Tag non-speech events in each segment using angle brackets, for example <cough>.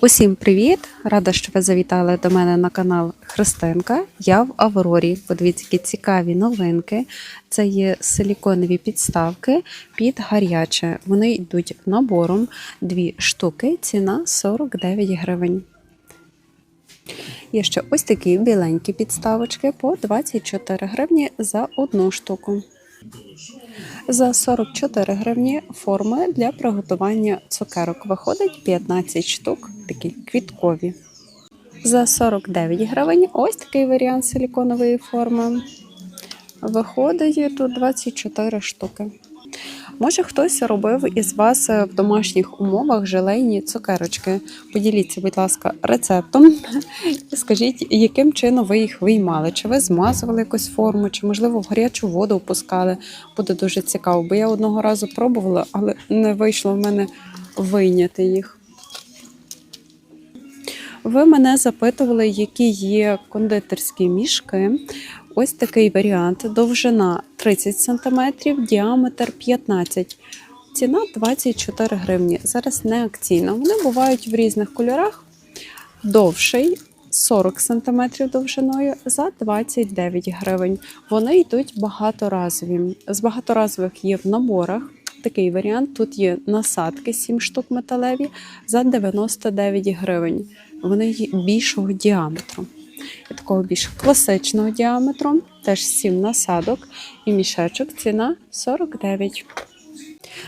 Усім привіт! Рада, що ви завітали до мене на канал Христинка. Я в Аврорі. Подивіться, які цікаві новинки. Це є силіконові підставки під гаряче. Вони йдуть набором дві штуки, ціна 49 гривень. Є ще ось такі біленькі підставочки по 24 гривні за одну штуку. За 44 гривні форми для приготування цукерок виходить 15 штук, такі квіткові. За 49 гривень ось такий варіант силіконової форми. Виходить тут 24 штуки. Може, хтось робив із вас в домашніх умовах желейні цукерочки. Поділіться, будь ласка, рецептом і <laughs> скажіть, яким чином ви їх виймали? Чи ви змазували якусь форму, чи, можливо, в гарячу воду впускали? Буде дуже цікаво, бо я одного разу пробувала, але не вийшло в мене вийняти їх. Ви мене запитували, які є кондитерські мішки. Ось такий варіант. Довжина 30 см, діаметр 15 Ціна 24 гривні. Зараз не акційна. Вони бувають в різних кольорах. Довший 40 см довжиною за 29 гривень. Вони йдуть багаторазові. З багаторазових є в наборах. Такий варіант. Тут є насадки 7 штук металеві за 99 гривень. Вони більшого діаметру. І такого більш класичного діаметру, теж 7 насадок і мішечок ціна 49.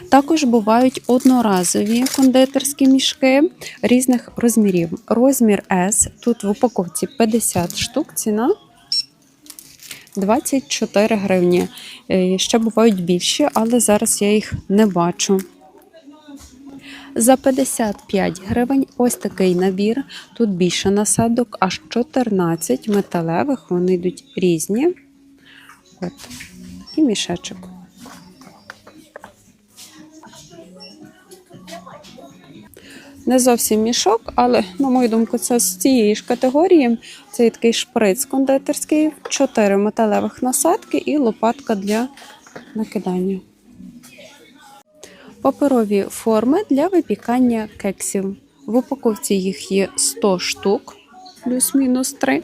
Також бувають одноразові кондитерські мішки різних розмірів. Розмір S, тут в упаковці 50 штук, ціна 24 гривні. Е, Ще бувають більші, але зараз я їх не бачу. За 55 гривень ось такий набір. Тут більше насадок, аж 14 металевих, вони йдуть різні. От. І мішечок. Не зовсім мішок, але, на мою думку, це з цієї ж категорії. Це такий шприц кондитерський, 4 металевих насадки і лопатка для накидання. Паперові форми для випікання кексів. В упаковці їх є 100 штук, плюс-мінус 3,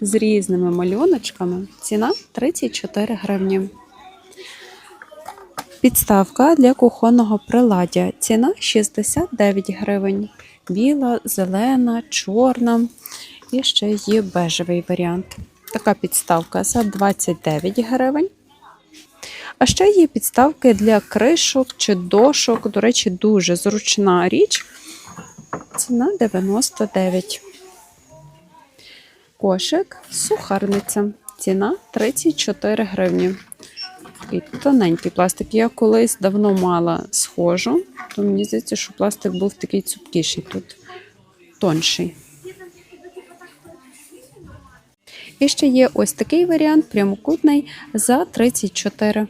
з різними малюночками. Ціна 34 гривні. Підставка для кухонного приладдя. Ціна 69 гривень. Біла, зелена, чорна. І ще є бежевий варіант. Така підставка за 29 гривень. А ще є підставки для кришок чи дошок. До речі, дуже зручна річ. Ціна 99. Кошик сухарниця. Ціна 34 гривні. Такий тоненький пластик. Я колись давно мала схожу, то мені здається, що пластик був такий цупкіший тут, тонший. І ще є ось такий варіант, прямокутний за 34.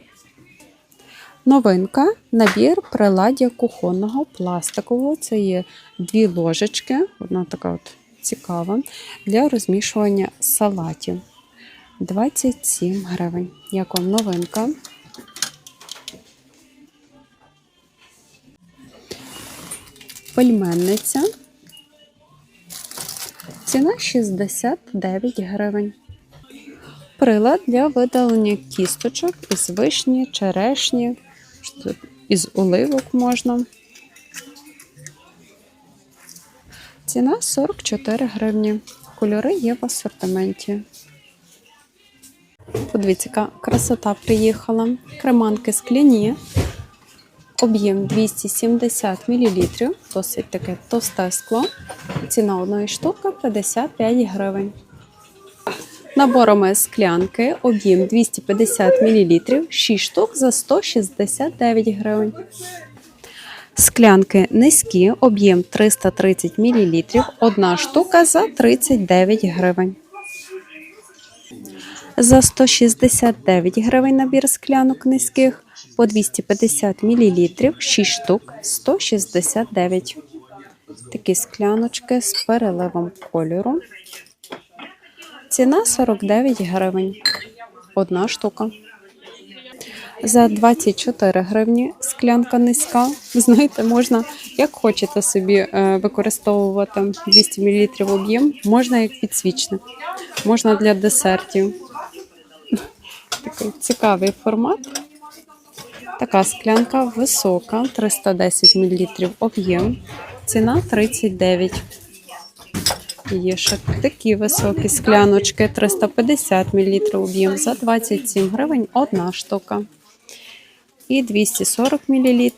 Новинка набір приладдя кухонного пластикового. Це є дві ложечки, одна така от цікава, для розмішування салатів. 27 гривень. Як вам новинка? Пельменниця. Ціна 69 гривень. Прилад для видалення кісточок із вишні, черешні, тут із оливок можна. Ціна 44 гривні. Кольори є в асортименті. Подивіться, яка красота приїхала. Креманки скляні. Об'єм 270 мл, досить таке товсте скло. Ціна одної штуки 55 гривень. Наборами склянки об'єм 250 мл, 6 штук за 169 гривень. Склянки низькі, об'єм 330 мл, одна штука за 39 гривень. За 169 гривень набір склянок низьких, по 250 мл, 6 штук, 169. Такі скляночки з переливом кольору. Ціна 49 гривень. Одна штука. За 24 гривні склянка низька. Знаєте, можна Як хочете собі е, використовувати 200 мл об'єм, можна як підсвічник, можна для десертів. Такий цікавий формат. Така склянка висока, 310 мл об'єм, ціна 39. Є ще такі високі скляночки, 350 мл об'єм за 27 гривень одна штука. І 240 мл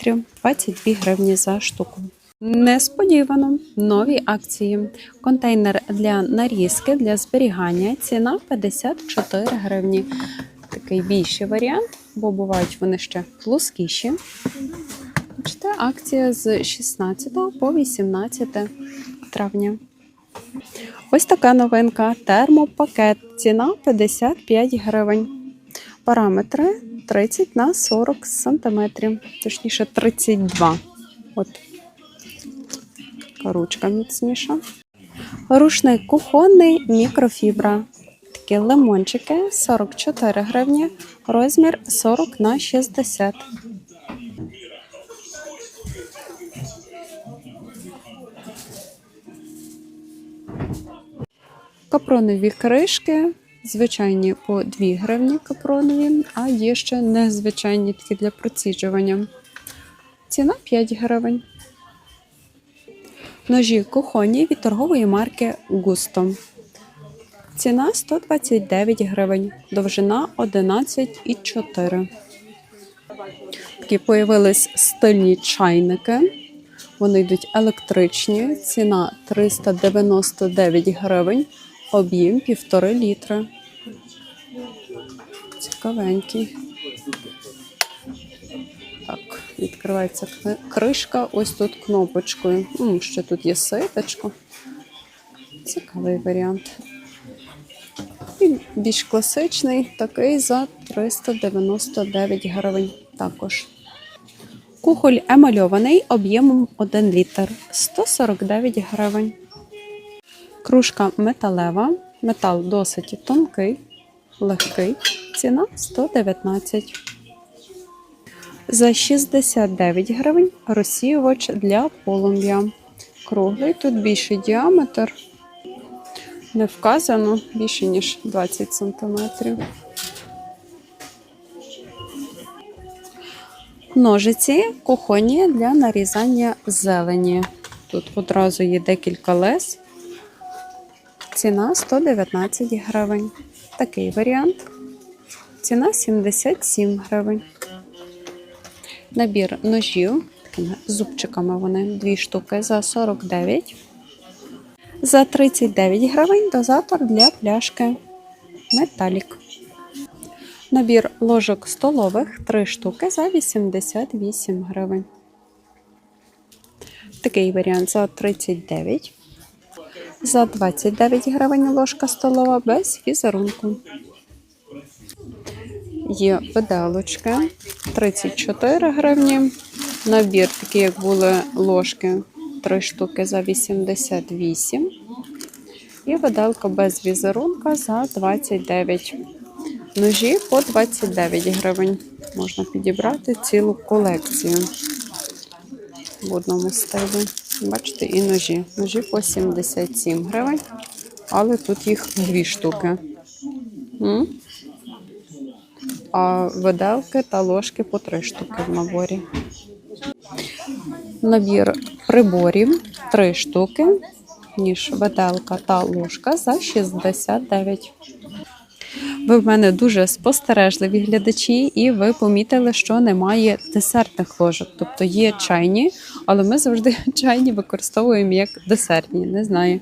22 гривні за штуку. Несподівано нові акції. Контейнер для нарізки для зберігання. Ціна 54 гривні. Такий більший варіант, бо бувають вони ще плоскіші. Бачите, акція з 16 по 18 травня. Ось така новинка. Термопакет. Ціна 55 гривень. Параметри 30 на 40 сантиметрів, точніше 32. От ручка міцніша. Рушник кухонний мікрофібра. Такі лимончики 44 гривні, розмір 40 на 60. Капронові кришки, звичайні по 2 гривні капронові, а є ще незвичайні такі для проціджування. Ціна 5 гривень. Ножі кухонні від торгової марки Густо. Ціна 129 гривень, довжина 11,4. Такі появились стильні чайники. Вони йдуть електричні. Ціна 399 гривень, об'єм 1,5 літра. Цікавенький. Так, відкривається кришка. Ось тут кнопочкою. М, ще тут є ситочко. Цікавий варіант. І більш класичний, такий за 399 гривень також. Кухоль емальований об'ємом 1 літр 149 гривень. Кружка металева. Метал досить тонкий, легкий. Ціна 119. За 69 гривень розсіювач для полум'я. Круглий, тут більший діаметр. Не вказано більше, ніж 20 сантиметрів. Ножиці кухонні для нарізання зелені. Тут одразу є декілька лез. Ціна 119 гривень. Такий варіант. Ціна 77 гривень. Набір ножів такими зубчиками вони дві штуки за 49. За 39 гривень дозатор для пляшки Металік. Набір ложок столових 3 штуки за 88 гривень. Такий варіант за 39. За 29 гривень ложка столова без візерунку. Є виделочки 34 гривні. Набір, такий, як були ложки, 3 штуки за 88. І виделка без візерунка за 29. Ножі по 29 гривень. Можна підібрати цілу колекцію в одному стилі. Бачите, і ножі. Ножі по 77 гривень, але тут їх дві штуки. М? А виделки та ложки по три штуки в наборі. Набір приборів три штуки, ніж виделка та ложка за 69. Ви в мене дуже спостережливі глядачі, і ви помітили, що немає десертних ложок. Тобто є чайні, але ми завжди <laughs> чайні використовуємо як десертні. Не знаю,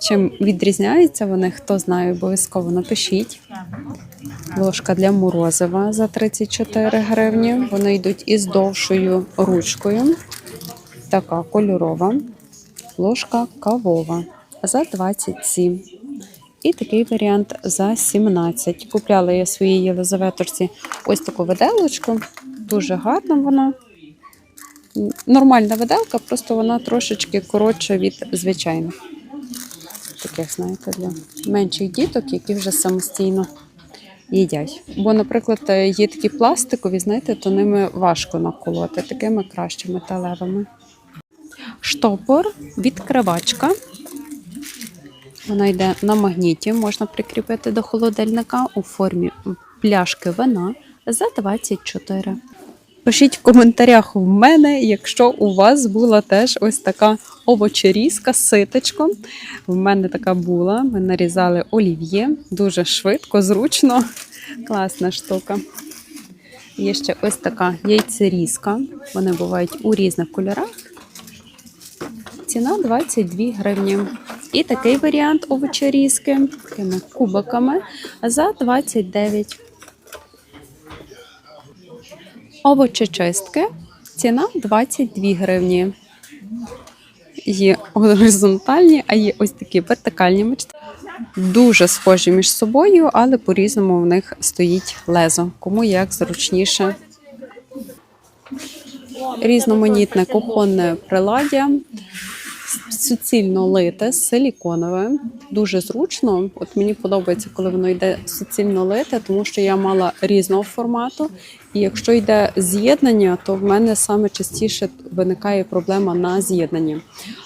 чим відрізняються вони. Хто знає, обов'язково напишіть. Ложка для морозива за 34 гривні. Вони йдуть із довшою ручкою. Така кольорова. Ложка кавова за 27. І такий варіант за 17. Купляла я своїй Єлизаветорці ось таку виделочку. Дуже гарна вона. Нормальна виделка, просто вона трошечки коротша від звичайних. Таких, знаєте, для менших діток, які вже самостійно їдять. Бо, наприклад, є такі пластикові, знаєте, то ними важко наколоти, такими краще металевими. Штопор, відкривачка. Вона йде на магніті, можна прикріпити до холодильника у формі пляшки вина за 24. Пишіть в коментарях в мене, якщо у вас була теж ось така овочерізка з ситочком. В мене така була. Ми нарізали олів'є дуже швидко, зручно. Класна штука. Є ще ось така яйцерізка. Вони бувають у різних кольорах. Ціна 22 гривні. І такий варіант овочерізки такими кубиками за 29. Овочечистки. Ціна 22 гривні. Є горизонтальні, а є ось такі вертикальні мечти. Дуже схожі між собою, але по-різному в них стоїть лезо. Кому як зручніше. Різноманітне кухонне приладдя, суцільно лите, силіконове. Дуже зручно. От мені подобається, коли воно йде суцільно лите, тому що я мала різного формату. І якщо йде з'єднання, то в мене саме частіше виникає проблема на з'єднанні.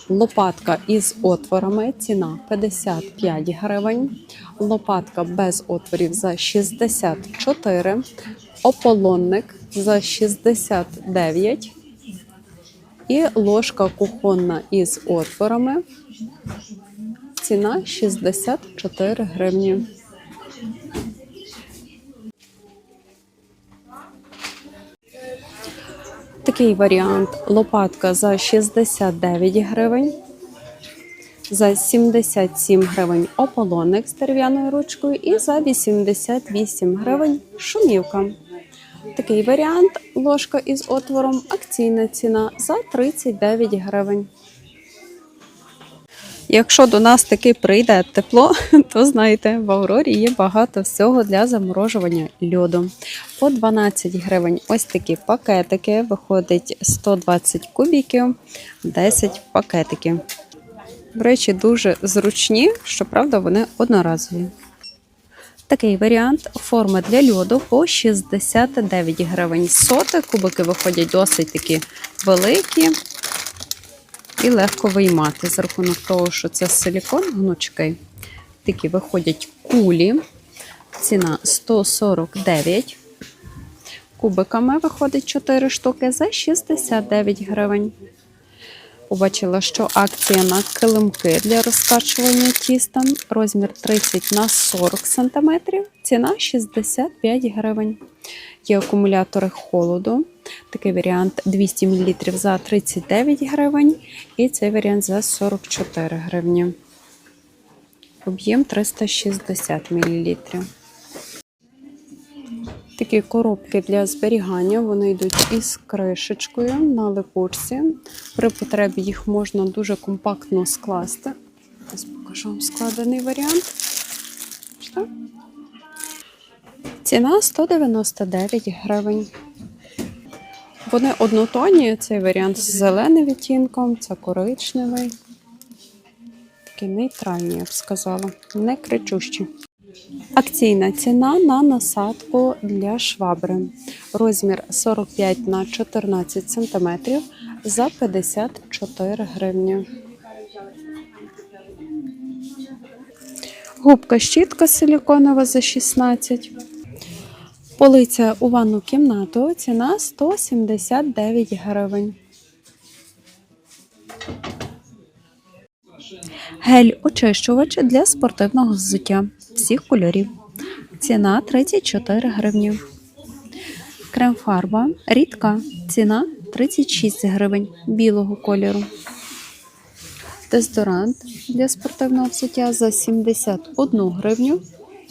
Лопатка із отворами, ціна 55 гривень. Лопатка без отворів за 64. Ополонник за 69. І ложка кухонна із отворами. Ціна 64 гривні. Такий варіант лопатка за 69 гривень. За 77 гривень ополонник з дерев'яною ручкою і за 88 гривень шумівка. Такий варіант ложка із отвором, акційна ціна за 39 гривень. Якщо до нас таки прийде тепло, <laughs> то знаєте, в Аврорі є багато всього для заморожування льоду. По 12 гривень ось такі пакетики, виходить 120 кубіків, 10 пакетиків. До речі, дуже зручні, щоправда, вони одноразові. Такий варіант форми для льоду по 69 гривень. Соти кубики виходять досить такі великі і легко виймати за рахунок того, що це силікон гнучкий. Такі виходять кулі. Ціна 149. Кубиками виходить 4 штуки за 69 гривень. Побачила, що акція на килимки для розкачування тіста. Розмір 30 на 40 см. Ціна 65 гривень. Є акумулятори холоду. Такий варіант 200 мл за 39 гривень. І цей варіант за 44 гривні. Об'єм 360 мл. Такі коробки для зберігання, вони йдуть із кришечкою на липучці. При потребі їх можна дуже компактно скласти. Ось покажу вам складений варіант. Бачите? Ціна 199 гривень. Вони однотонні, цей варіант з зеленим відтінком, це коричневий. Такі нейтральні, я б сказала, не кричущі. Акційна ціна на насадку для швабри. Розмір 45 на 14 см за 54 гривні. Губка щітка силіконова за 16. Полиця у ванну кімнату. Ціна 179 гривень. Гель-очищувач для спортивного взуття всіх кольорів. Ціна 34 гривні. Крем-фарба рідка. Ціна 36 гривень білого кольору. Дезодорант для спортивного взуття за 71 гривню.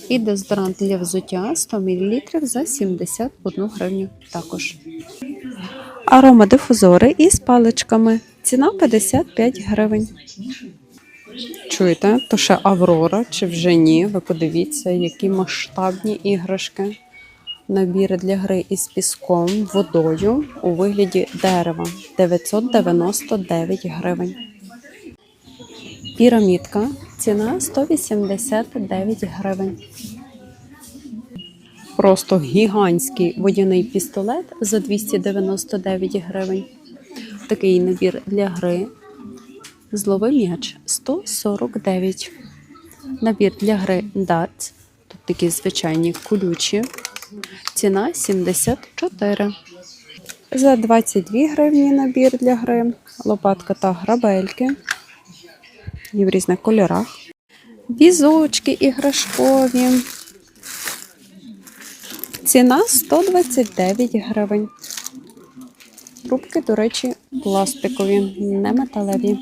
І дезодорант для взуття 100 мл за 71 гривню також. Аромадифузори із паличками. Ціна 55 гривень. Чуєте, то ще Аврора чи вже ні? Ви подивіться, які масштабні іграшки. Набір для гри із піском, водою у вигляді дерева 999 гривень. Пірамідка. Ціна 189 гривень. Просто гігантський водяний пістолет за 299 гривень. Такий набір для гри Зловий м'яч 149. Набір для гри дартс. Тут такі звичайні колючі. Ціна 74. За 22 гривні набір для гри. Лопатка та грабельки. І в різних кольорах. Візочки іграшкові. Ціна 129 гривень. Трубки, до речі, пластикові, не металеві.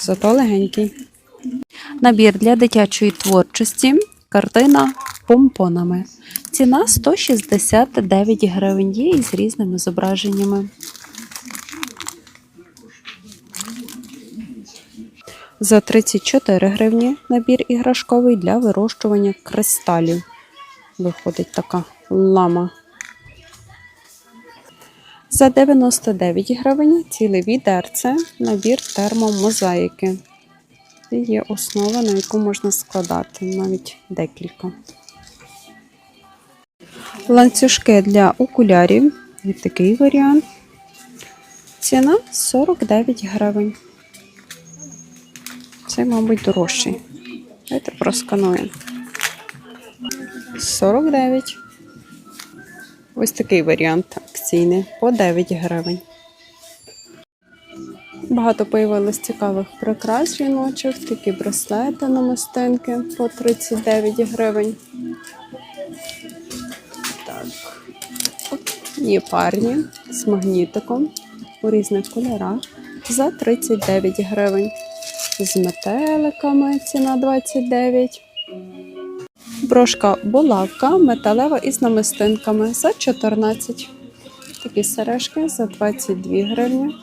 Зато легенький. Набір для дитячої творчості. Картина помпонами. Ціна 169 гривень. Є із різними зображеннями. За 34 гривні набір іграшковий для вирощування кристалів. Виходить така лама. За 99 гривень ціле відерце, набір термомозаїки. І є основа, на яку можна складати, навіть декілька. Ланцюжки для окулярів. Є такий варіант. Ціна 49 гривень. Це, мабуть, дорожчий. Давайте проскануємо. 49. Ось такий варіант акційний по 9 гривень. Багато появилось цікавих прикрас жіночих, такі браслети на мистинки по 39 гривень. Так. Є парні з магнітиком у різних кольорах за 39 гривень. З метеликами ціна 29. Брошка булавка металева із намистинками за 14. Такі сережки за 22 гривні.